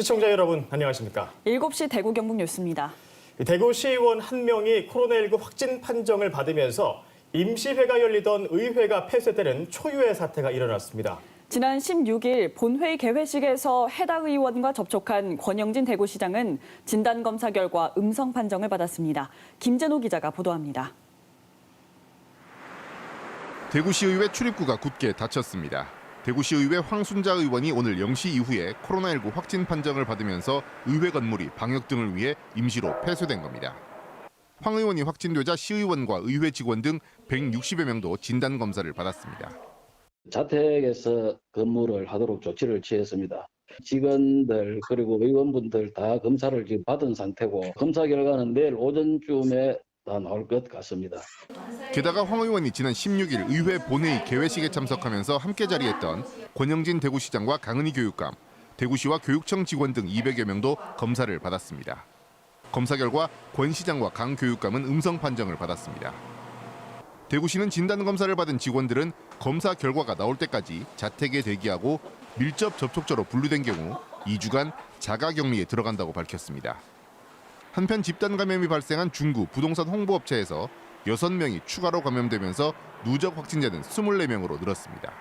시청자 여러분 안녕하십니까? 7시 대구 경북 뉴스입니다. 대구시의원 한 명이 코로나19 확진 판정을 받으면서 임시회가 열리던 의회가 폐쇄되는 초유의 사태가 일어났습니다. 지난 16일 본회의 개회식에서 해당 의원과 접촉한 권영진 대구시장은 진단검사 결과 음성 판정을 받았습니다. 김재노 기자가 보도합니다. 대구시의회 출입구가 굳게 닫혔습니다. 대구시의회 황순자 의원이 오늘 0시 이후에 코로나19 확진 판정을 받으면서 의회 건물이 방역 등을 위해 임시로 폐쇄된 겁니다. 황 의원이 확진되자 시의원과 의회 직원 등 160여 명도 진단 검사를 받았습니다. 자택에서 근무를 하도록 조치를 취했습니다. 직원들 그리고 의원분들 다 검사를 지금 받은 상태고 검사 결과는 내일 오전쯤에 다 나올 것 같습니다. 게다가 황 의원이 지난 16일 의회 본회의 개회식에 참석하면서 함께 자리했던 권영진 대구시장과 강은희 교육감, 대구시와 교육청 직원 등 200여 명도 검사를 받았습니다. 검사 결과 권 시장과 강 교육감은 음성 판정을 받았습니다. 대구시는 진단 검사를 받은 직원들은 검사 결과가 나올 때까지 자택에 대기하고 밀접 접촉자로 분류된 경우 2주간 자가 격리에 들어간다고 밝혔습니다. 한편 집단 감염이 발생한 중구 부동산 홍보업체에서 6명이 추가로 감염되면서 누적 확진자는 24명으로 늘었습니다.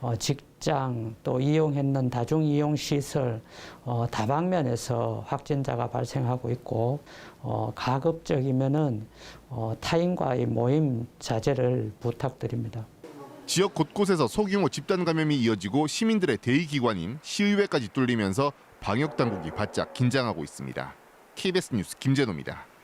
어, 직장 또 이용했는 다중 이용 시설 어, 다방면에서 확진자가 발생하고 있고 어, 가급적이면은 어, 타인과의 모임 자제를 부탁드립니다. 지역 곳곳에서 소규모 집단 감염이 이어지고 시민들의 대의 기관인 시의회까지 뚫리면서 방역 당국이 바짝 긴장하고 있습니다. KBS 뉴스 김재노입니다.